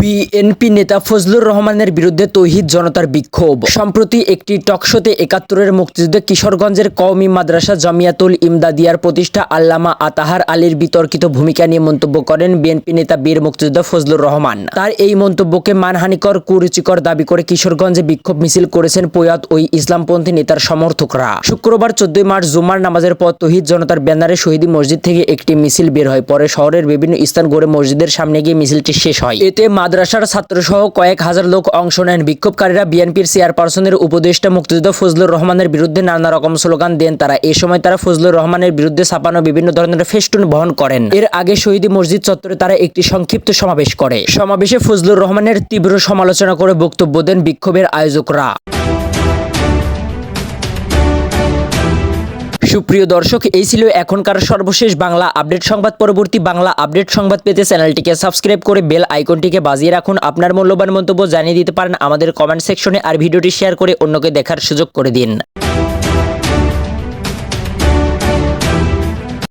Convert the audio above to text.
BNP নেতা ফজলুর রহমানের বিরুদ্ধে তৌহিদ জনতার বিক্ষোভ। সম্প্রতি একটি টকশোতে একাত্তরের মুক্তিযুদ্ধে কিশোরগঞ্জের কওমি মাদ্রাসা জামিয়াতুল ইমদাদিয়ার প্রতিষ্ঠা আল্লামা আতাহার আলীর বিতর্কিত ভূমিকা নিয়ে মন্তব্য করেন বিএনপি নেতা বীর মুক্তিযোদ্ধা ফজলুর রহমান। তার এই মন্তব্যকে মানহানিকর, কুরুচিকর দাবি করে কিশোরগঞ্জে বিক্ষোভ মিছিল করেছেন প্রয়াত ওই ইসলামপন্থী নেতার সমর্থকরা। শুক্রবার চোদ্দই মার্চ জুমার নামাজের পর তহিদ জনতার ব্যানারে শহীদি মসজিদ থেকে একটি মিছিল বের হয়। পরে শহরের বিভিন্ন স্থান গড়ে মসজিদের সামনে গিয়ে মিছিলটি শেষ হয়। এতে মাদ্রাসার ছাত্রসহ কয়েক হাজার লোক অংশ নেন। বিক্ষোভকারীরা বিএনপির চেয়ারপারসনের উপদেষ্টা মুক্তিযোদ্ধা ফজলুর রহমানের বিরুদ্ধে নানা রকম স্লোগান দেন তারা। এ সময় তারা ফজলুর রহমানের বিরুদ্ধে ছাপানো বিভিন্ন ধরনের ফেস্টুন বহন করেন। এর আগে শহীদ মসজিদ চত্বরে তারা একটি সংক্ষিপ্ত সমাবেশ করে। সমাবেশে ফজলুর রহমানের তীব্র সমালোচনা করে বক্তব্য দেন বিক্ষোভের আয়োজকরা। সুপ্রিয় দর্শক, এই ছিল এখনকার সর্বশেষ বাংলা আপডেট সংবাদ। পরবর্তী বাংলা আপডেট সংবাদ পেতে চ্যানেলটিকে সাবস্ক্রাইব করে বেল আইকনটিকে বাজিয়ে রাখুন। আপনার মূল্যবান মন্তব্য জানিয়ে দিতে পারেন আমাদের কমেন্ট সেকশনে আর ভিডিওটি শেয়ার করে অন্যকে দেখার সুযোগ করে দিন।